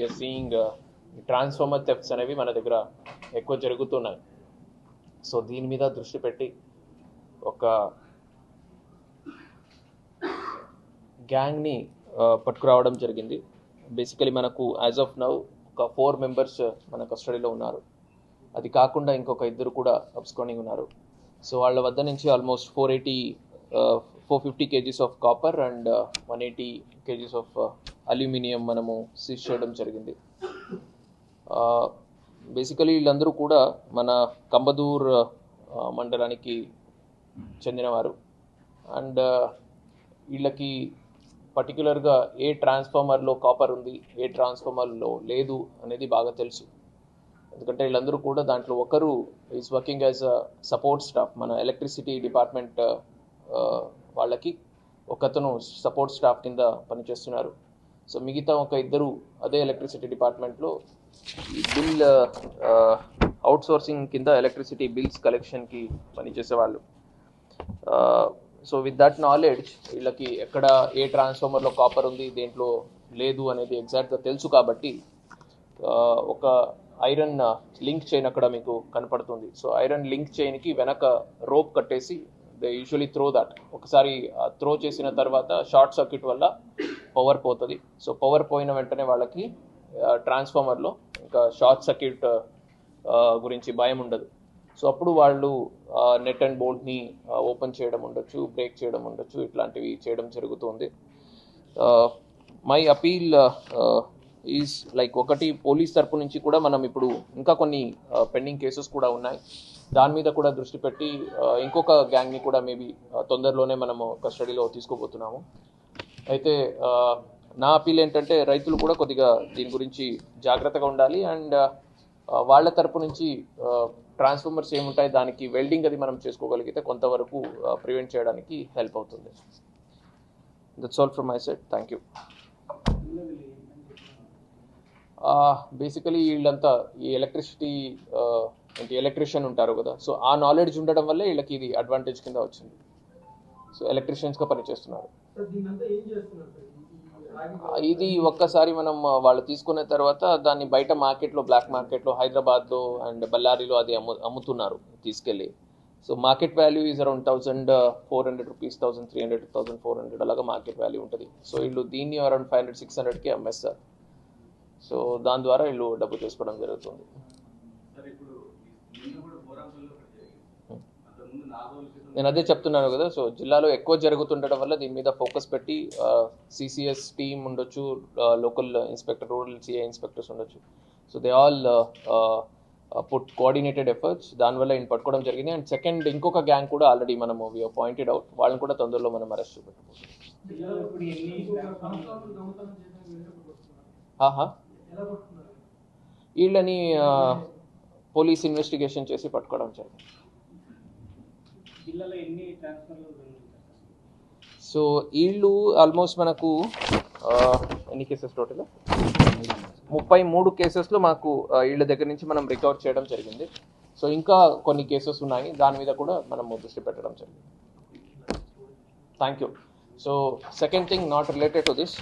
VR seeing transformer thefts అనేవి మన దగ్గర ఎక్కువ జరుగుతున్నాయి. సో దీని మీద దృష్టి పెట్టి ఒక గ్యాంగ్ని పట్టుకురావడం జరిగింది. బేసికలీ మనకు యాజ్ ఆఫ్ నౌ ఒక ఫోర్ మెంబర్స్ మన కస్టడీలో ఉన్నారు. అది కాకుండా ఇంకొక ఇద్దరు కూడా అబ్స్కాండింగ్ ఉన్నారు. సో వాళ్ళ వద్ద నుంచి almost four eighty four fifty kgs of copper and one eighty kgs of aluminium మనము సీజ్ చేయడం జరిగింది. బేసికలీ వీళ్ళందరూ కూడా మన కంబదూర్ మండలానికి చెందినవారు. అండ్ వీళ్ళకి పర్టికులర్గా ఏ ట్రాన్స్ఫార్మర్లో కాపర్ ఉంది ఏ ట్రాన్స్ఫార్మర్లో లేదు అనేది బాగా తెలుసు. ఎందుకంటే వీళ్ళందరూ కూడా దాంట్లో ఒకరు is working as a support staff మన ఎలక్ట్రిసిటీ డిపార్ట్మెంట్ వాళ్ళకి ఒకతను సపోర్ట్ స్టాఫ్ కింద పనిచేస్తున్నారు. సో మిగతా ఒక ఇద్దరు అదే ఎలక్ట్రిసిటీ డిపార్ట్మెంట్లో ఈ బిల్ అవుట్ సోర్సింగ్ కింద ఎలక్ట్రిసిటీ బిల్స్ కలెక్షన్కి పనిచేసేవాళ్ళు. సో విత్ దట్ నాలెడ్జ్ వీళ్ళకి ఎక్కడ ఏ ట్రాన్స్ఫార్మర్లో కాపర్ ఉంది దేంట్లో లేదు అనేది ఎగ్జాక్ట్గా తెలుసు కాబట్టి ఒక ఐరన్ లింక్ చైన్ అక్కడ మీకు కనపడుతుంది. సో ఐరన్ లింక్ చైన్కి వెనక రోప్ కట్టేసి దే యూజువలీ త్రో దట్ ఒకసారి త్రో చేసిన తర్వాత షార్ట్ సర్క్యూట్ వల్ల పవర్ పోతుంది. సో పవర్ పోయిన వెంటనే వాళ్ళకి ట్రాన్స్ఫార్మర్లో ఇంకా షార్ట్ సర్క్యూట్ గురించి భయం ఉండదు. సో అప్పుడు వాళ్ళు నెట్ అండ్ బోల్ట్ని ఓపెన్ చేయడం ఉండొచ్చు బ్రేక్ చేయడం ఉండొచ్చు ఇట్లాంటివి చేయడం జరుగుతుంది. మై అపీల్ ఈజ్ లైక్ ఒకటి పోలీస్ తరపు నుంచి కూడా మనం ఇప్పుడు ఇంకా కొన్ని పెండింగ్ కేసెస్ కూడా ఉన్నాయి. దాని మీద కూడా దృష్టి పెట్టి ఇంకొక గ్యాంగ్ని కూడా మేబీ తొందరలోనే మనము కస్టడీలో తీసుకోబోతున్నాము అయితే నా అపీల్ ఏంటంటే రైతులు కూడా కొద్దిగా దీని గురించి జాగ్రత్తగా ఉండాలి. అండ్ వాళ్ళ తరపు నుంచి ట్రాన్స్ఫార్మర్స్ ఏముంటాయి దానికి వెల్డింగ్ అది మనం చేసుకోగలిగితే కొంతవరకు ప్రివెంట్ చేయడానికి హెల్ప్ అవుతుంది. That's all from my set thank you basically వీళ్ళంతా ఈ ఎలక్ట్రిసిటీ అంటే ఎలక్ట్రిషియన్ ఉంటారు కదా. సో ఆ నాలెడ్జ్ ఉండడం వల్లే వీళ్ళకి ఇది అడ్వాంటేజ్ కింద వచ్చింది. సో ఎలక్ట్రిషియన్స్గా పనిచేస్తున్నారు. ఇది ఒక్కసారి మనం వాళ్ళు తీసుకున్న తర్వాత దాన్ని బయట మార్కెట్లో బ్లాక్ మార్కెట్లో హైదరాబాద్లో అండ్ బళ్ళారిలో అది అమ్ము అమ్ముతున్నారు తీసుకెళ్ళి. So market value is around thousand four hundred rupees thousand three hundred thousand four hundred అలాగా మార్కెట్ వాల్యూ ఉంటుంది. సో వీళ్ళు దీన్ని అరౌండ్ ఫైవ్ హండ్రెడ్ సిక్స్ హండ్రెడ్కి అమ్మేస్తారు. సో దాని ద్వారా వీళ్ళు డబ్బు చేసుకోవడం జరుగుతుంది. నేను అదే చెప్తున్నాను కదా సో జిల్లాలో ఎక్కువ జరుగుతుండడం వల్ల దీని మీద ఫోకస్ పెట్టి సిసిఎస్ టీమ్ ఉండొచ్చు local inspector rural CI inspectors ఉండొచ్చు. So they all put coordinated efforts దానివల్ల ఈయన పట్టుకోవడం జరిగింది. అండ్ సెకండ్ ఇంకొక గ్యాంగ్ కూడా ఆల్రెడీ మనము పాయింటెడ్ అవుట్ వాళ్ళని కూడా తొందరలో మనం అరెస్ట్ చూపెట్టబోతున్నాం. వీళ్ళని పోలీస్ ఇన్వెస్టిగేషన్ చేసి పట్టుకోవడం జరిగింది. జిల్లాలో ఎన్ని ట్రాన్స్ఫర్లు సో వీళ్ళు ఆల్మోస్ట్ మనకు ఎన్ని కేసెస్ టోటల్ ముప్పై మూడు కేసెస్లో మాకు వీళ్ళ దగ్గర నుంచి మనం రికవర్ చేయడం జరిగింది. సో ఇంకా కొన్ని కేసెస్ ఉన్నాయి. దాని మీద కూడా మనం దృష్టి పెట్టడం జరిగింది. Thank you so second thing not related to this